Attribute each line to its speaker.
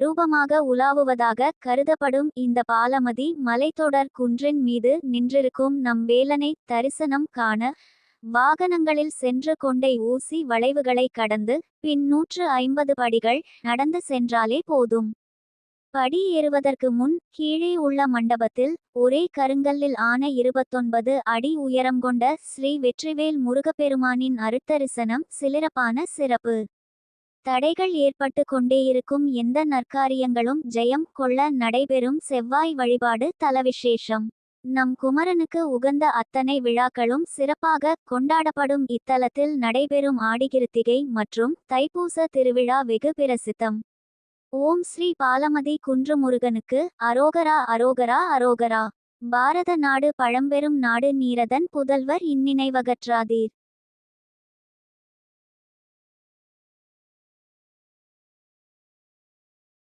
Speaker 1: ரூபமாக உலாவுவதாக கருதப்படும் இந்த பாலமதி மலைத்தொடர் குன்றின் மீது நின்றிருக்கும் நம் வேலனை தரிசனம் காண வாகனங்களில் சென்று கொண்டே ஊசி வளைவுகளை கடந்து பின் நூற்று ஐம்பது படிகள் நடந்து சென்றாலே போதும். படி ஏறுவதற்கு முன் கீழே உள்ள மண்டபத்தில் ஒரே கருங்கல்லில் ஆன இருபத்தொன்பது அடி உயரம் கொண்ட ஸ்ரீ வெற்றிவேல் முருகப்பெருமானின் அருத்தரிசனம் சிலிரப்பான சிறப்பு. தடைகள் ஏற்பட்டு கொண்டேயிருக்கும் எந்த நற்காரியங்களும் ஜெயம் கொள்ள நடைபெறும் செவ்வாய் வழிபாடு தலவிசேஷம். நம் குமரனுக்கு உகந்த அத்தனை விழாக்களும் சிறப்பாக கொண்டாடப்படும். இத்தலத்தில் நடைபெறும் ஆடிகிருத்திகை மற்றும் தைப்பூச திருவிழா வெகு பிரசித்தம். ஓம் ஸ்ரீ பாலமதி குன்று முருகனுக்கு அரோகரா அரோகரா அரோகரா. பாரத நாடு பழம்பெரும் நாடு நீரதன் புதல்வர் இந்நினைவகற்றாதீர்.